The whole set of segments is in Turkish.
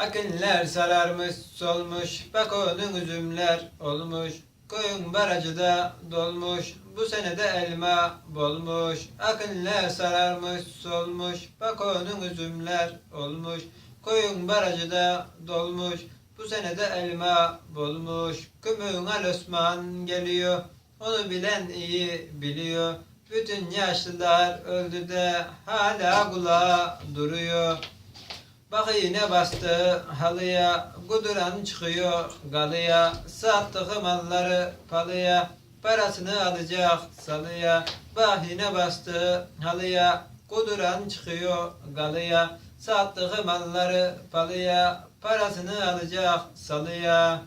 Akınlar sararmış solmuş bak onun üzümler olmuş. Koyun barajı da dolmuş bu sene de elma bolmuş. Akınlar sararmış solmuş bak onun üzümler olmuş. Koyun barajı da dolmuş bu sene de elma bolmuş. Kümün al Osman geliyor onu bilen iyi biliyor. Bütün yaşlılar öldü de hala kulağa duruyor. Bak yine bastı halıya, guduran çıkıyor galıya, sattığı malları palıya, parasını alacak salıya. Bak yine bastı halıya, guduran çıkıyor galıya, sattığı malları palıya, parasını alacak salıya.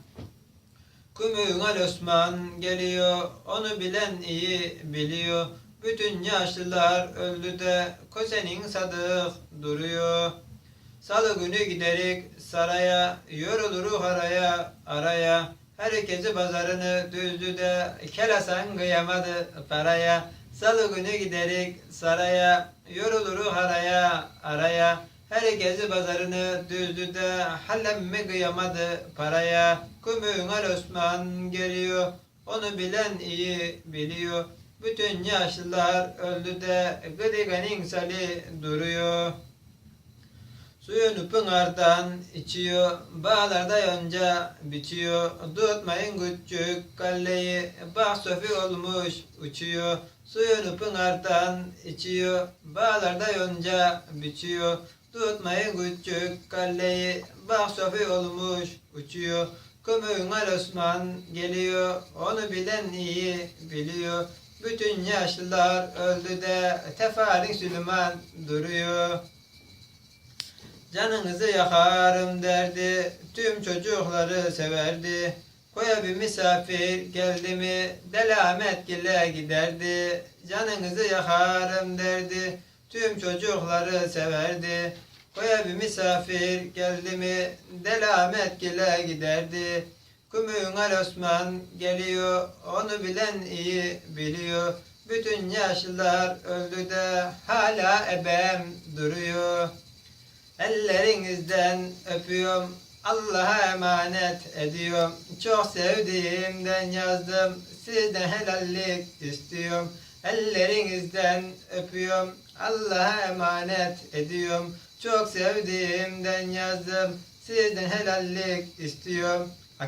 Kümün al Osman geliyor, onu bilen iyi biliyor. Bütün yaşlılar öldü de Kosenin sadık duruyor. Salı günü giderik saraya, yorulur haraya araya. Herkesi pazarını düzdü de kelasan kıyamadı paraya. Salı günü giderik saraya, yorulur haraya araya. Herkesi pazarını düzdü de hallemmi kıyamadı paraya. Kumün al Osman geliyor, onu bilen iyi biliyor. Bütün yaşlılar öldü de gıdiganin sali duruyor. Suyunu pınardan içiyor, bağlarda yonca bitiyor. Tutmayın küçük kalleyi, bak sofi olmuş uçuyor. Suyunu pınardan içiyor, bağlarda yonca bitiyor. Tutmayın küçük kalleyi, bak sofi olmuş uçuyor. Kumün al Osman geliyor, onu bilen iyi biliyor. Bütün yaşlılar öldü de tefalin Süleyman duruyor. Canınızı yakarım derdi, tüm çocukları severdi. Koya bir misafir geldi mi, delamet gile giderdi. Canınızı yakarım derdi, tüm çocukları severdi. Koya bir misafir geldi mi, delamet gile giderdi. Kumün al Osman geliyor, onu bilen iyi biliyor. Bütün yaşlılar öldü de hala ebem duruyor. Ellerinizden öpüyorum, Allah'a emanet ediyorum. Çok sevdiğimden yazdım, sizden helallik istiyorum. Ellerinizden öpüyorum, Allah'a emanet ediyorum. Çok sevdiğimden yazdım, sizden helallik istiyorum.